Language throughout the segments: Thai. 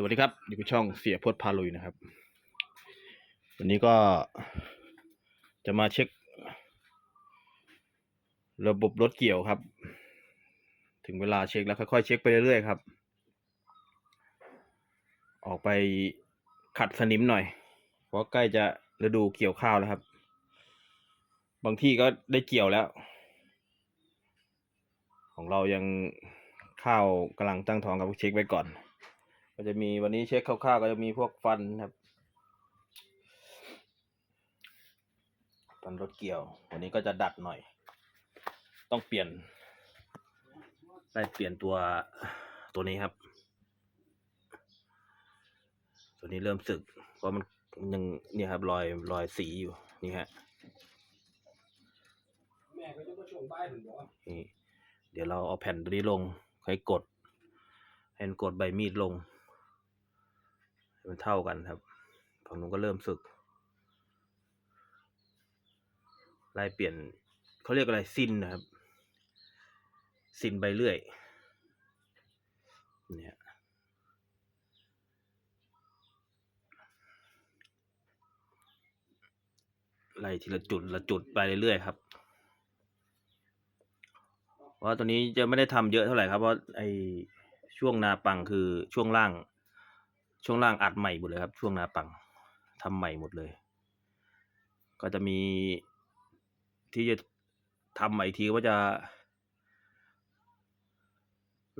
สวัสดีครับอยู่กับช่องเสียพจน์พาลุยนะครับ วันนี้ก็จะมาเช็ค ระบบรถเกี่ยวครับ ถึงเวลาเช็คแล้วค่อยๆเช็คไปเรื่อยๆครับ ออกไปขัดสนิมหน่อย เพราะใกล้จะฤดูเกี่ยวข้าวแล้วครับ บางที่ก็ได้เกี่ยวแล้ว ของเรายังข้าวกำลังตั้งท้องครับเช็คไว้ก่อน ก็จะมีวันนี้เช็คคร่าวๆก็จะมีพวกฟันครับ ฟันรถเกี่ยว วันนี้ก็จะดัดหน่อย ต้องเปลี่ยน ได้เปลี่ยนตัวตัวนี้ครับ ตัวนี้เริ่มสึก เพราะมันยังเนี่ยครับรอยรอยสีอยู่นี่ฮะนี่เดี๋ยวเราเอาแผ่นตัวนี้ลงให้กดให้มันกดใบมีดลง มันเท่ากันครับฝั่งนู้นก็เริ่มสึก ไล่เปลี่ยนเขาเรียกอะไรซินนะครับ ซินใบเลื่อยเนี่ยไล่ทีละจุดละจุดไปเรื่อยๆครับเพราะว่าตัวนี้จะไม่ได้ทำเยอะเท่าไหร่ครับเพราะไอช่วงนาปังคือช่วงล่าง ช่วงล่างอัดใหม่หมดเลยครับ ช่วงนาปังทำใหม่หมดเลย ก็จะมีที่จะทำใหม่ทีว่าจะ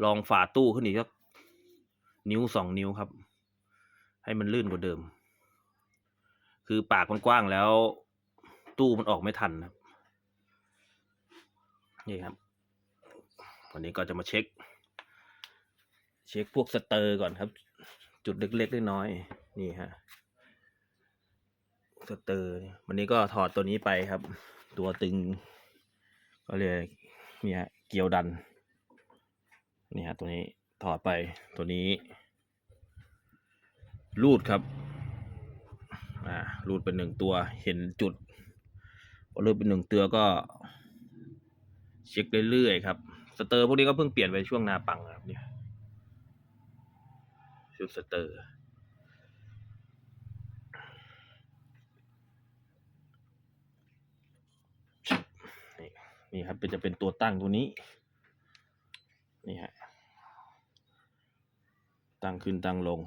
ลองฝาตู้ขึ้นอีกสักนิ้วสองนิ้วครับ ให้มันลื่นกว่าเดิม คือปากมันกว้างแล้ว ตู้มันออกไม่ทันครับนี่ครับ วันนี้ก็จะมาเช็ค เช็คพวกสเตอร์ก่อนครับ จุดเล็กๆน้อยๆนี่ฮะสเตอร์วันนี้ก็ถอดตัวนี้ไปครับ ตัวตึง ก็เลยเนี่ยเกียวดันนี่ฮะตัวนี้ถอดไปตัวนี้ รูดครับอ่ารูดเป็นหนึ่งตัวเห็นจุดพอรูดเป็นหนึ่งตัวก็ เช็คเรื่อยๆครับสเตอร์พวกนี้ก็เพิ่งเปลี่ยนไปช่วงนาปังครับเนี่ย ชุดสเตอร์ นี่ครับเป็นจะเป็นตัวตั้งตัวนี้ นี่ฮะ ตั้งขึ้นตั้งลง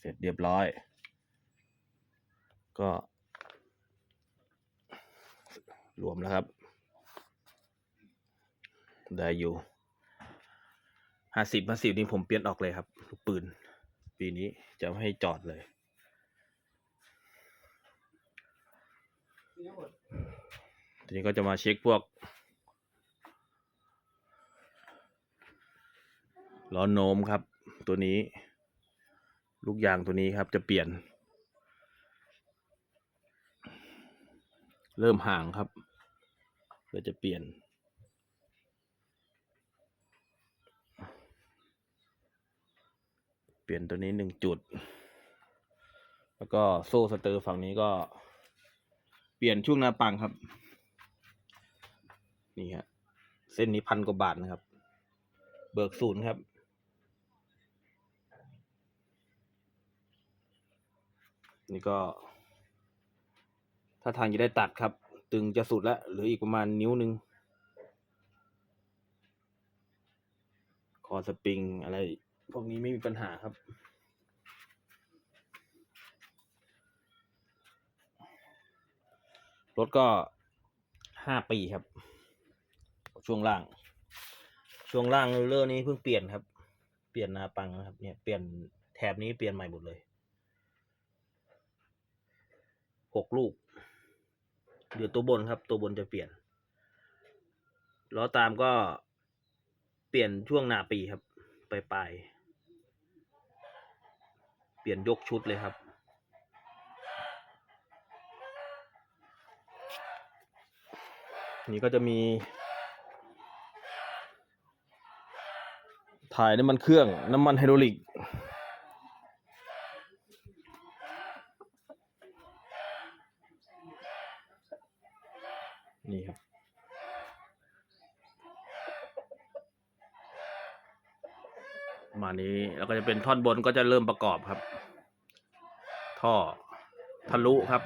เสร็จเรียบร้อย ก็รวมแล้วครับ ได้อยู่ห้าสิบห้าสิบนี่ผมเปลี่ยนออกเลยครับ ลูกปืน ปีนี้จะไม่ให้จอดเลย ทีนี้ก็จะมาเช็คพวกล้อโน้มครับ ตัวนี้ ลูกยางตัวนี้ครับจะเปลี่ยน เริ่มห่างครับเราจะเปลี่ยน ปลี่ยนตัวนี้หนึ่งจุด แล้วก็โซ่สเตอร์ฝั่งนี้ก็ เปลี่ยนช่วงหน้าปังครับ นี่ฮะ เส้นนี้พันกว่าบาทนะครับ เบิกศูนย์ครับนี่ก็ ถ้าทางจะได้ตัดครับ ตึงจะสุดแล้วหลืออีกประมาณนิ้วหนึ่งคอสปริงอะไร พวกนี้ไม่มีปัญหาครับ รถก็ห้าปีครับ ช่วงล่าง ช่วงล่างเลอร์นี้เพิ่งเปลี่ยนครับ เปลี่ยนนาปังนะครับ เนี่ยเปลี่ยนแถบนี้เปลี่ยนใหม่หมดเลยหกลูกเดี๋ยวตัวบนครับ ตัวบนจะเปลี่ยนล้อตามก็เปลี่ยนช่วงหน้าปีครับปลายปลายๆเป ลี่ยนยกชุดเลยครับ นี่ก็จะมีถ่ายน้ำมันเครื่องน้ำมันไฮดรอลิก นี่ครับ น ประ มาณนี้แล้วก็จะเป็นท่อนบนก็จะเริ่มประกอบครับ ท่อทะลุครับ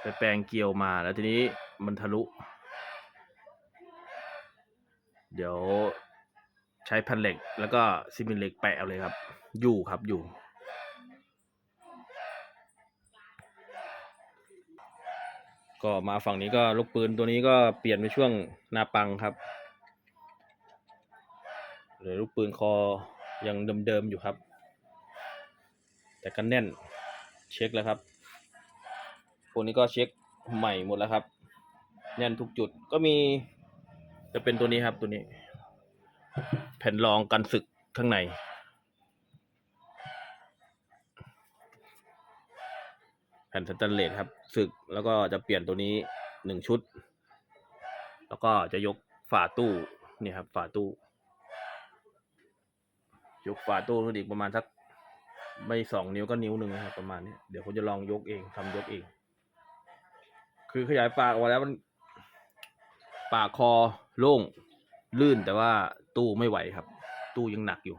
ไปแปลงเกลียวมาแล้วทีนี้มันทะลุ เดี๋ยวใช้แผ่นเหล็ก แล้วก็ซีเมนต์เหล็กแปะเลยครับ อยู่ครับอยู่ ก็มาฝั่งนี้ก็ลูกปืนตัวนี้ก็เปลี่ยนไปช่วงนาปังครับ หลือลูกปืนคอยังเดิมๆอยู่ครับ แต่ก็แน่นเช็คแล้วครับพวกนี้ก็เช็คใหม่หมดแล้วครับ แน่นทุกจุดก็มี จะเป็นตัวนี้ครับตัวนี้ แผ่นรองกันศึกข้างใน แผ่นสแตนเลสครับศึกแล้วก็จะเปลี่ยนตัวนี้หนึ่งชุด แล้วก็จะยกฝาตู้นี่ครับฝาตู้ ยกฝาตู้ขึ้นอีกประมาณสักไม่สองนิ้วก็นิ้วหนึ่งนะครับประมาณนี้เดี๋ยวผมจะลองยกเองทำยกเอง คือขยายปากออกมาแล้วมันปากคอโล่งลื่นแต่ว่าตู้ไม่ไหวครับ ตู้ยังหนักอยู่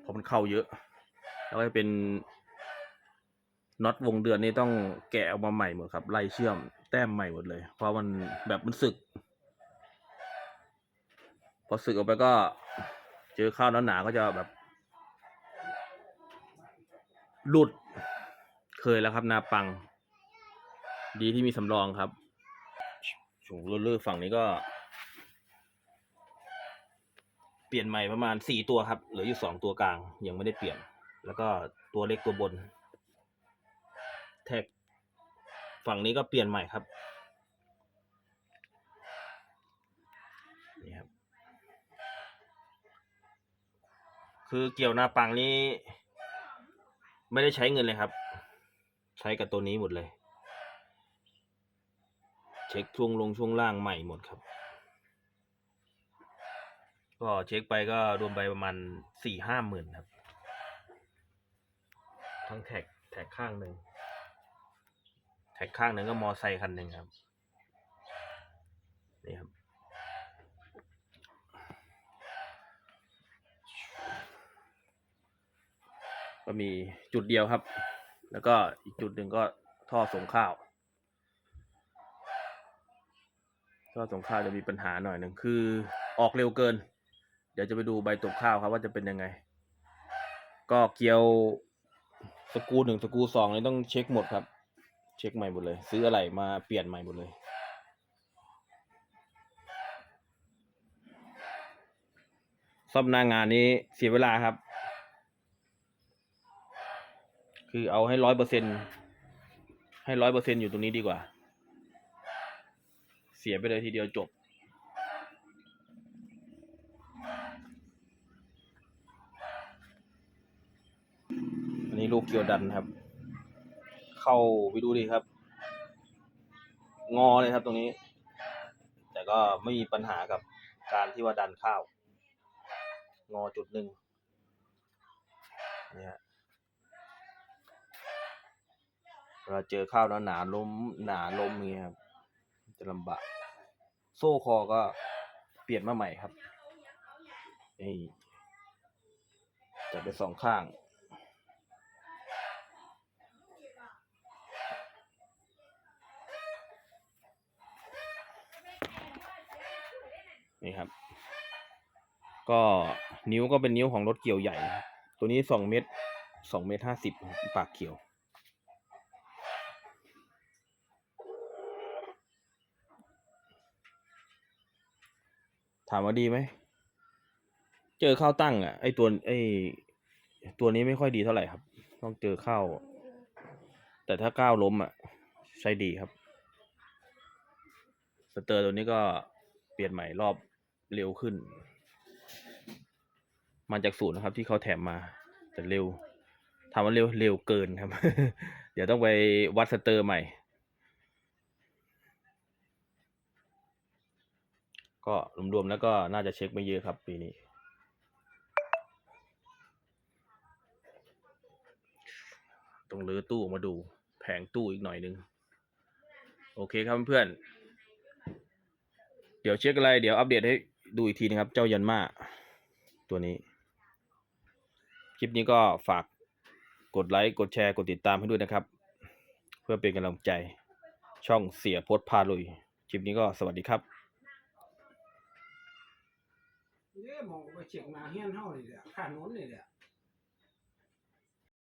เพราะมันเข้าเยอะ แล้วก็เป็นน็อตวงเดือนนี่ต้องแกะออกมาใหม่หมดครับไล่เชื่อมแต้มใหม่หมดเลย เพราะมันแบบมันสึก พอสึกออกไปก็ เจอข้าวหนาๆก็จะแบบ หลุด เคยแล้วครับ นาปัง ดีที่มีสำรองครับสูงเลื่อฝั่งนี้ก็ เปลี่ยนใหม่ประมาณสี่ตัวครับ เหลืออยู่สองตัวกลาง ยังไม่ได้เปลี่ยน แล้วก็ตัวเล็กตัวบน แท็ก ฝั่งนี้ก็เปลี่ยนใหม่ครับ นี่ครับ คือเกี่ยวหน้าปังนี้ ไม่ได้ใช้เงินเลยครับ ใช้กับตัวนี้หมดเลย เช็คช่วงลงช่วงล่างใหม่หมดครับ ก็เช็คไปก็รวมไปประมาณสี่ห้าหมื่นครับ ทั้งแท็กแท็กข้างหนึ่งแท็กข้างหนึ่งก็มอไซค์คันหนึ่งครับนี่ครับ ก็มีจุดเดียวครับ แล้วก็อีกจุดหนึ่งก็ท่อส่งข้าว ท่อส่งข้าวจะมีปัญหาหน่อยหนึ่งคือออกเร็วเกิน เดี๋ยวจะไปดูใบตกข้าวครับว่าจะเป็นยังไง ก็เกี่ยวสกูหนึ่งสกูสองนี่ต้องเช็คหมดครับ เช็คใหม่หมดเลย ซื้ออะไรมาเปลี่ยนใหม่หมดเลยซ่อมหน้างานนี้เสียเวลาครับ คือเอาให้ร้อยเปอร์เซ็นให้ร้อยเปอร์เซ็นอยู่ตรงนี้ดีกว่า เสียไปเลยทีเดียวจบ อันนี้ลูกเกียวดันครับ เข้าไปดูดิครับ งอเลยครับตรงนี้ แต่ก็ไม่มีปัญหากับการที่ว่าดันข้าว งอจุดหนึ่งเนี่ย เวลาเจอข้าวหนาหนาๆล้มหนาล้มเงี้ยครับ จะลำบาก โซ่คอก็เปลี่ยนมาใหม่ครับนี่จะไปสองข้างนี่ครับ ก็นิ้วก็เป็นนิ้วของรถเกี่ยวใหญ่ ตัวนี้สองเมตรสองเมตรห้าสิบปากเขียว ถามว่าดีไหม เจอข้าวตั้งอะ ไอตัวไอตัวนี้ไม่ค่อยดีเท่าไหร่ครับ ต้องเจอข้าว แต่ถ้าก้าวล้มอะ ใช้ดีครับ สเตอร์ตัวนี้ก็เปลี่ยนใหม่รอบเร็วขึ้น มาจากศูนย์นะครับ ที่เขาแถมมา แต่เร็วถามว่าเร็วเร็วเกินครับ เดี๋ยวต้องไปวัดสเตอร์ใหม่ ก็รวมๆแล้วก็น่าจะเช็คไม่เยอะครับปีนี้ ต้องลือตู้มาดูแผงตู้อีกหน่อยนึง โอเคครับเพื่อนเดี๋ยวเช็คอะไร เดี๋ยวอัปเดตให้ดูอีกทีนะครับ เจ้ายันมาตัวนี้ คลิปนี้ก็ฝากกดไลค์ กดแชร์ กดติดตามให้ด้วยนะครับ เพื่อเป็นกำลังใจช่องเสียโพสพาลุย คลิปนี้ก็สวัสดีครับ 也没个江南现场的看中你的